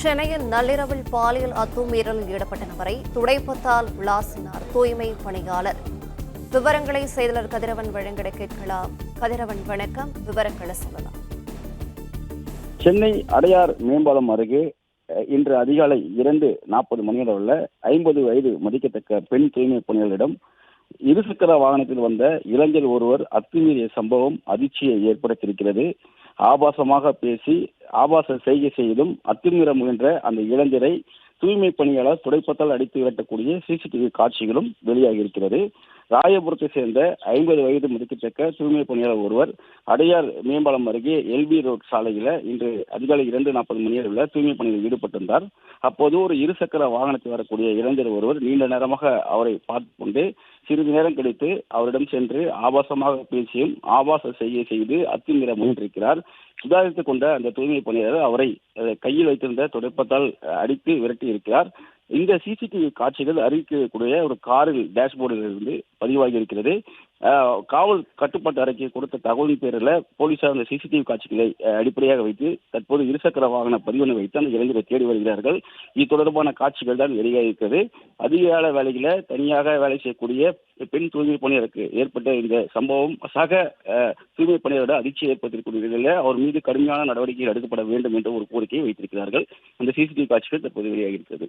சென்னையில் நள்ளிரவில் பாலியல் அத்துமீறலில் ஈடுபட்ட நபரை துடைப்பத்தால் விளாசினார் தூய்மை பணியாளர். விவரங்களை செய்தலர் கதிரவன் வழங்கிட கேட்கலாம். கதிரவன் வணக்கம். விவரங்களை சொல்லலாம். சென்னை அடையார் மேம்பாலம் அருகே இன்று அதிகாலை இரண்டு நாற்பது மணியளவில் ஐம்பது வயது மதிக்கத்தக்க பெண் தூய்மை பணியாளரிடம் இருசக்கர வாகனத்தில் வந்த இளைஞர் ஒருவர் அத்துமீறிய சம்பவம் அதிர்ச்சியை ஏற்படுத்தியிருக்கிறது. ஆபாசமாக பேசி ஆபாச செய்கை செய்தும் அத்துமீற முயன்ற அந்த இளைஞரை தூய்மை பணியாளர் துடைப்பத்தால் அடித்து விரட்டக்கூடிய சிசிடிவி காட்சிகளும் வெளியாகி இருக்கிறது ராயபுரத்தை சேர்ந்த ஐம்பது வயது மதிக்கத்தக்க தூய்மை பணியாளர் ஒருவர் அடையார் மேம்பாலம் அருகே எல்பி ரோட் சாலையில இன்று அதிகாலை இரண்டு நாற்பது மணி அளவில் தூய்மை பணியில் ஈடுபட்டிருந்தார். அப்போது ஒரு இருசக்கர வாகனத்தில் வரக்கூடிய இளைஞர் ஒருவர் நீண்ட நேரமாக அவரை பார்த்து கொண்டு சிறிது நேரம் கழித்து அவரிடம் சென்று ஆபாசமாக பேசியும் ஆபாச செய்ய செய்து அத்துமீற முயன்றிருக்கிறார். சுதாரித்துக் கொண்ட அந்த தூய்மை பணியாளர் அவரை கையில் வைத்திருந்த துடைப்பத்தால் அடித்து விரட்டி இருக்கிறார் இந்த சிசிடிவி காட்சிகள் அறிவிக்கக்கூடிய ஒரு காரில் டேஷ்போர்டில் இருந்து பதிவாகி இருக்கிறது காவல் கட்டுப்பாட்டு அறைக்கு கொடுத்த தகவலின் பேரில் போலீசார் அந்த சிசிடிவி காட்சிகளை அடிப்படையாக வைத்து தற்போது இருசக்கர வாகன பதிவனை வைத்து அந்த இளைஞரை தேடி வருகிறார்கள். இது தொடர்பான காட்சிகள் தான் வெளியாக இருக்கிறது அதிகால வேலையில தனியாக வேலை செய்யக்கூடிய பெண் தூய்மை பணியருக்கு ஏற்பட்ட இந்த சம்பவம் சக தூய்மை பணியரோட அதிர்ச்சி ஏற்படுத்தியிருக்கூடிய நிலையில அவர் மீது கடுமையான நடவடிக்கைகள் எடுக்கப்பட வேண்டும் என்ற ஒரு கோரிக்கையை வைத்திருக்கிறார்கள். அந்த சிசிடிவி காட்சிகள் தற்போது வெளியாகி இருக்கிறது